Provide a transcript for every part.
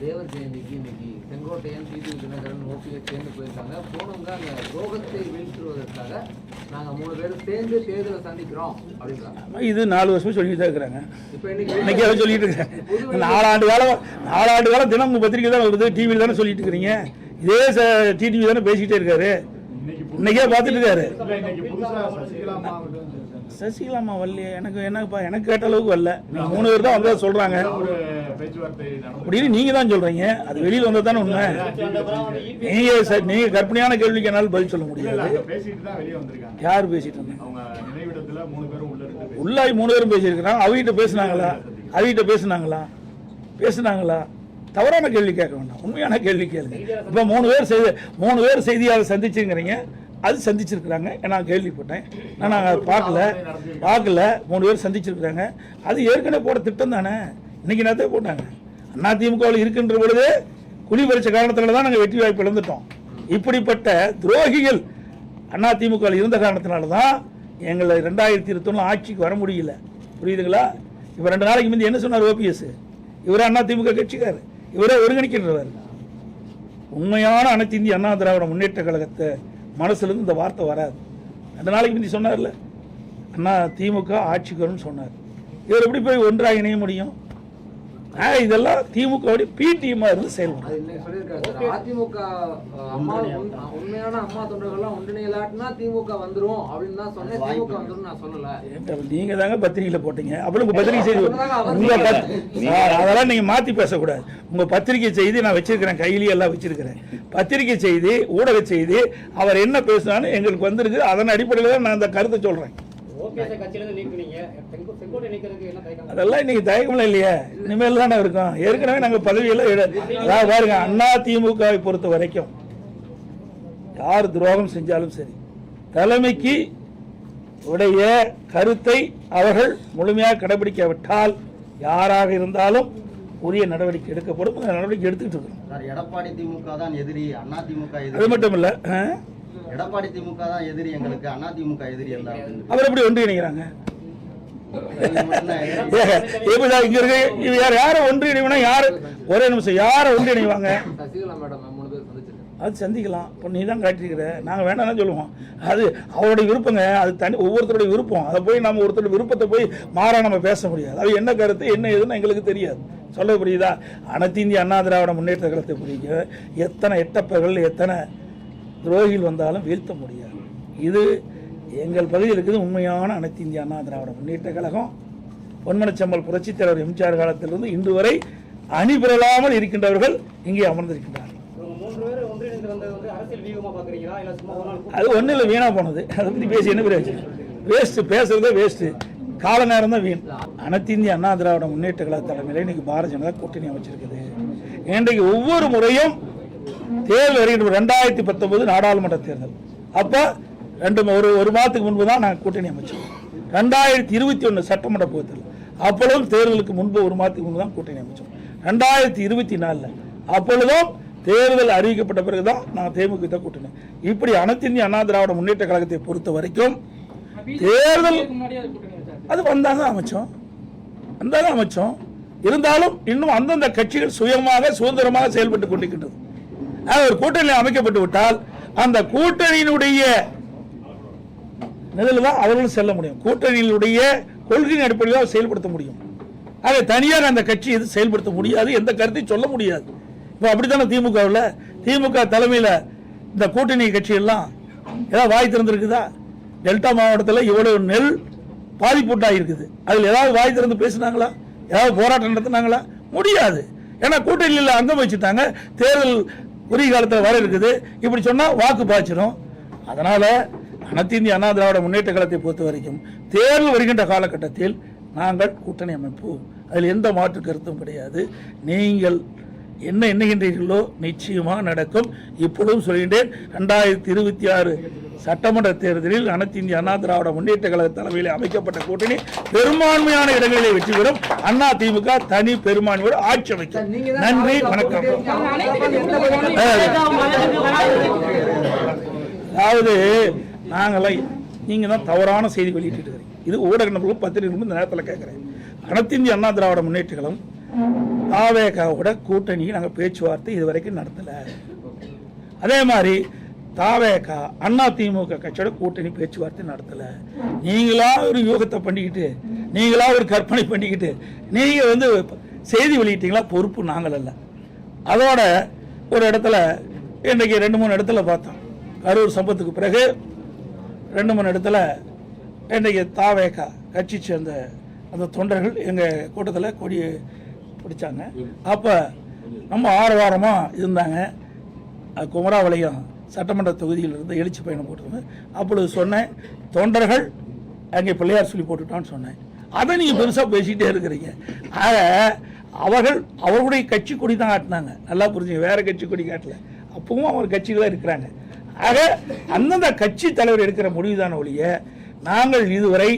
தேவர் ஜெயந்திக்கு இன்னைக்கு Sengottaiyan DD Dinakaran OPS சேர்ந்து போயிருக்காங்க. போனவங்க அந்த ரோகத்தை வீழ்த்துவதற்காக நாங்க மூணு பேரும் சேர்ந்து தேர்தலை சந்திக்கிறோம் அப்படின்றாங்க. இது நாலு வருஷமா சொல்லிட்டு தான் இருக்கிறாங்க. இப்போ இன்னைக்கு அதை சொல்லிட்டு இருக்காங்க நாலாண்டு காலம் நாலாண்டு காலம் தினம் பத்திரிக்கை தான் வருது. டிவியில் தானே சொல்லிட்டு இருக்கிறீங்க. இதே டிடிவி தானே பேசிக்கிட்டே இருக்காரு. இன்னைக்கே பார்த்துட்டு இருக்காரு சசிகலாமா வரலையே எனக்கு என்னப்பா எனக்கு கேட்ட அளவுக்கு வரல. மூணு பேர் தான் வந்ததா சொல்றாங்க. அப்படின்னு நீங்க தான் சொல்றீங்க. அது வெளியில வந்தா தானே உண்மை. நீங்க ச- நீங்க கற்பனையான கேள்விக்கு என்னால பதில் சொல்ல முடியாது. அங்க பேசிட்டு தான் வெளியே வந்திருக்காங்க. யார் பேசிட்டு இருந்தாங்க? அவங்க நினைவிடத்துல மூணு பேரும் உள்ள இருந்து பேசி- உள்ளாய் மூணு பேரும் பேசியிருக்கிறாங்க. அவகிட்ட பேசுனாங்களா? அவகிட்ட பேசுனாங்களா? பேசுனாங்களா? தவறான கேள்வி கேட்க வேண்டாம். உண்மையான கேள்வி கேளுங்க. இப்போ மூணு பேர் செய்தி மூணு பேர் செய்தியாளர் சந்திச்சுங்கிறீங்க. அது சந்திச்சிருக்கிறாங்க. நான் கேள்விப்பட்டேன். நான் நாங்கள் பார்க்கல. பார்க்கல. மூணு பேர் சந்திச்சிருக்கிறாங்க. அது ஏற்கனவே போட திட்டம் தானே. இன்னைக்கு நேரத்தை போட்டாங்க? அண்ணா திமுகவில் இருக்கின்ற பொழுது குழி பறிச்ச காரணத்தில் தான் நாங்கள் வெற்றி வாய்ப்பு இழந்துட்டோம். இப்படிப்பட்ட துரோகிகள் அண்ணா திமுகவில் இருந்த காரணத்தினால தான் எங்களை ரெண்டாயிரத்தி இருபத்தொன்னு ஆட்சிக்கு வர முடியல. புரியுதுங்களா? இப்போ ரெண்டு நாளைக்கு முந்தி என்ன சொன்னார் ஓபிஎஸ் இவரே அண்ணா திமுக கட்சிக்கார் இவரே ஒருங்கிணைக்கின்றவர். உண்மையான அனைத்து இந்திய அண்ணா திராவிட முன்னேற்ற கழகத்தை மனசுலேருந்து இந்த வார்த்தை வராது. ரெண்டு நாளைக்கு முந்தி சொன்னார்ல அண்ணா திமுக ஆட்சிக்கு வரும்னு சொன்னார். இவர் எப்படி போய் ஒன்றாக இணைய முடியும்? இதெல்லாம் திமுக பி டீமா இருந்து செயல்படும் அதிமுக அம்மா உண்- உண்மையான அம்மா தொண்டர்கள்லாம் ஒன்றிணையலாட்டினா திமுக வந்துரும் அப்படின்னு தான் சொன்னேன். திமுக வந்துரும் நான் சொல்லல. நீங்க தாங்க பத்திரிகையில போட்டீங்க. அப்புறம் உங்க பத்திரிகை செய்தி உங்க அதெல்லாம் நீங்க மாத்தி பேசக்கூடாது. உங்க பத்திரிகை செய்தி நான் வச்சிருக்கிறேன் கையிலேயே எல்லாம் வச்சிருக்கிறேன். பத்திரிகை செய்தி ஊடக செய்தி அவர் என்ன பேசினாலும் எங்களுக்கு வந்திருக்கு. அதன் அடிப்படையில் தான் நான் அந்த கருத்தை சொல்றேன். அதெல்லாம் இன்னைக்கு தயக்கம்லாம் இல்லையே. இனிமேல் தானே இருக்கும். ஏற்கனவே நாங்க பதவியெல்லாம் இட- அதாவது பாருங்க அண்ணா திமுகவை பொறுத்த வரைக்கும் யார் துரோகம் செஞ்சாலும் சரி தலைமைக்கு உடைய கருத்தை அவர்கள் முழுமையாக கடைபிடிக்காவிட்டால் யாராக இருந்தாலும் உரிய நடவடிக்கை எடுக்கப்படும். அந்த நடவடிக்கை எடுத்துக்கிட்டு இருக்கிறோம் சார் எடப்பாடி திமுக தான் எதிரி அண்ணா திமுக அது எதிரி மட்டும் இல்ல? எடப்பாடி திமுக தான் எதிரி எங்களுக்கு அண்ணா திமுக எதிரி அல்ல அப்படின்னு. அவர் எப்படி இங்க இருக்க இவ யார் யாரை ஒன்றிணைவனா யாரு? ஒரே நிமிஷம் யாரை ஒன்றிணைவாங்க சசிகலா மேடம் மூணு பேர் சந்திச்சிருக்காங்க. அது சந்திக்கலாம். இப்போ நீ தான் காட்டியிருக்கிற. நாங்கள் வேணாம்னு சொல்லுவோம். அது அவருடைய விருப்பங்க. அது தனி ஒவ்வொருத்தருடைய விருப்பம். அதை போய் நம்ம ஒருத்தருடைய விருப்பத்தை போய் மாறா நம்ம பேச முடியாது. அது என்ன கருத்து என்ன ஏதுன்னு எங்களுக்கு தெரியாது. சொல்ல புரியுதா? அனைத்து இந்திய அண்ணா திராவிட முன்னேற்ற கழகத்தை புரியுங்க எத்தனை எட்டப்பர்கள் எத்தனை துரோகிகள் வந்தாலும் வீழ்த்த முடியாது. இது எங்கள் பகுதியில் இருக்குது உண்மையான அனைத்து இந்திய அண்ணா திராவிட முன்னேற்ற கழகம். பொன்மனச்சம்பல் புரட்சித் தலைவர் எம்ஜிஆர் காலத்திலிருந்து இன்று வரை அணி பெறலாமல் இருக்கின்றவர்கள் இங்கே அமர்ந்திருக்கின்றார்கள். அது ஒன்றும் இல்லை வீணாக போனது. அதை பற்றி பேசி என்ன பிரயோஜனம்? வேஸ்ட்டு பேசுறதே வேஸ்ட்டு. கால நேரம் தான் வீண். அனைத்து இந்திய அண்ணா திராவிட முன்னேற்ற கழக தலைமையில் இன்னைக்கு பாரதிய ஜனதா கூட்டணி அமைச்சிருக்குது. இன்றைக்கு ஒவ்வொரு முறையும் தேர்தல் வருகின்ற ரெண்டாயிரத்தி பத்தொன்பது நாடாளுமன்ற தேர்தல். அப்போ ரெண்டு ஒரு ஒரு மாதத்துக்கு முன்பு தான் நாங்கள் கூட்டணி அமைச்சோம் ரெண்டாயிரத்தி இருபத்தி ஒன்று சட்டமன்ற தேர்தல். அப்பொழுதும் தேர்தலுக்கு முன்பு ஒரு மாதத்துக்கு முன்பு தான் கூட்டணி அமைச்சோம். ரெண்டாயிரத்தி இருபத்தி நாலில். அப்பொழுதும் தேர்தல் அறிவிக்கப்பட்ட பிறகு தான் நாங்கள் தேமுக தான் கூட்டணி. இப்படி அனைத்து இந்திய அண்ணா திராவிட முன்னேற்ற கழகத்தை பொறுத்த வரைக்கும் தேர்தல் அது வந்தாங்க அமைச்சோம். வந்தாங்க அமைச்சோம். இருந்தாலும் இன்னும் அந்தந்த கட்சிகள் சுயமாக சுதந்திரமாக செயல்பட்டு கொண்டிருக்கின்றது. ஒரு கூட்டணி அமைக்கப்பட்டு விட்டால் அந்த கூட்டணியினுடைய நிலையில் தான் அவர்களும் செல்ல முடியும். கூட்டணியினுடைய கொள்கையின் அடிப்படையில் செயல்படுத்த முடியும். ஆக தனியார் அந்த கட்சி எது செயல்படுத்த முடியாது எந்த கருத்தையும் சொல்ல முடியாது. இப்போ அப்படித்தானே திமுகவில் திமுக தலைமையில் இந்த கூட்டணி கட்சியெல்லாம் ஏதாவது வாய் திறந்துருக்குதா? டெல்டா மாவட்டத்தில் இவ்வளவு நெல் பாதிப்புட்டாக இருக்குது அதில் ஏதாவது வாய் திறந்து பேசுனாங்களா? ஏதாவது போராட்டம் நடத்துனாங்களா? முடியாது. ஏன்னா கூட்டணியில் அங்கம் வச்சுட்டாங்க தேர்தல் உரிய காலத்தில் வர இருக்குது. இப்படி சொன்னால் வாக்கு பாய்ச்சிடும் அதனால அனைத்து இந்திய அண்ணா திராவிட முன்னேற்ற காலத்தை பொறுத்த வரைக்கும் தேர்தல் வருகின்ற காலகட்டத்தில் நாங்கள் கூட்டணி அமைப்போம். அதில் எந்த மாற்று கருத்தும் கிடையாது. நீங்கள் என்ன எண்ணுகின்றீர்களோ நிச்சயமாக நடக்கும். இப்பொழுதும் சொல்கின்றேன் ரெண்டாயிரத்தி இருபத்தி ஆறு சட்டமன்ற தேர்தலில் அனைத்து இந்திய அண்ணா திராவிட முன்னேற்ற கழக தலைமையில் அமைக்கப்பட்ட கூட்டணி பெரும்பான்மையான இடங்களிலே வெற்றி பெறும் அண்ணா திமுக தனி பெரும்பான்மையோடு ஆட்சி அமைக்கும் நன்றி வணக்கம் அதாவது நாங்களாம் நீங்க தான் தவறான செய்தி வெளியிட்டு இருக்கிறீங்க இது ஊடக நபர்களும் பத்திரிகை நபர்களும் இந்த நேரத்தில் கேட்குறேன் அனைத்து இந்திய அண்ணா திராவிட முன்னேற்ற கழகம் தாவேகாவோட கூட்டணி நாங்கள் பேச்சுவார்த்தை இது வரைக்கும் நடத்தலை அதே மாதிரி தாவேகா அண்ணா திமுக கட்சியோட கூட்டணி பேச்சுவார்த்தை நடத்தல. நீங்களா ஒரு யூகத்தை பண்ணிக்கிட்டு நீங்களா ஒரு கற்பனை பண்ணிக்கிட்டு நீங்கள் வந்து செய்தி வெளியிட்டீங்களா? பொறுப்பு நாங்கள் அல்ல. அதோட ஒரு இடத்துல இன்றைக்கி ரெண்டு மூணு இடத்துல பார்த்தோம். கரூர் சம்பத்துக்கு பிறகு ரெண்டு மூணு இடத்துல இன்றைக்கி தாவேகா கட்சி சேர்ந்த அந்த தொண்டர்கள் எங்கள் கூட்டத்தில் கொடி பிடிச்சாங்க. அப்போ நம்ம ஆரவாரமாக இருந்தாங்க. அது குமராவளையம் சட்டமன்ற தொகுதியில் இருந்து எழுச்சி பயணம் போட்டிருந்தேன் அப்பொழுது சொன்னேன் தொண்டர்கள் அங்கே பிள்ளையார் சொல்லி போட்டுட்டான்னு சொன்னேன். அதை நீங்கள் பெருசாக பேசிக்கிட்டே இருக்கிறீங்க. ஆக அவர்கள் அவர்களுடைய கட்சி கொடி தான் காட்டினாங்க. நல்லா புரிஞ்சுங்க வேற கட்சி கொடி காட்டல. அப்பவும் அவர் கட்சிகளாக தான் இருக்கிறாங்க. ஆக அந்தந்த கட்சி தலைவர் எடுக்கிற முடிவு தான ஒழிய நாங்கள் இதுவரை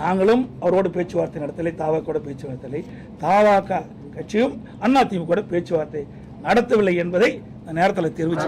நாங்களும் அவரோடு பேச்சுவார்த்தை நடத்தலை தாவாக்கோட பேச்சு நடத்தலை. தாவாக்கா கட்சியும் அதிமுக பேச்சுவார்த்தை நடத்தவில்லை என்பதை நேரத்தில் தெரிவிச்சு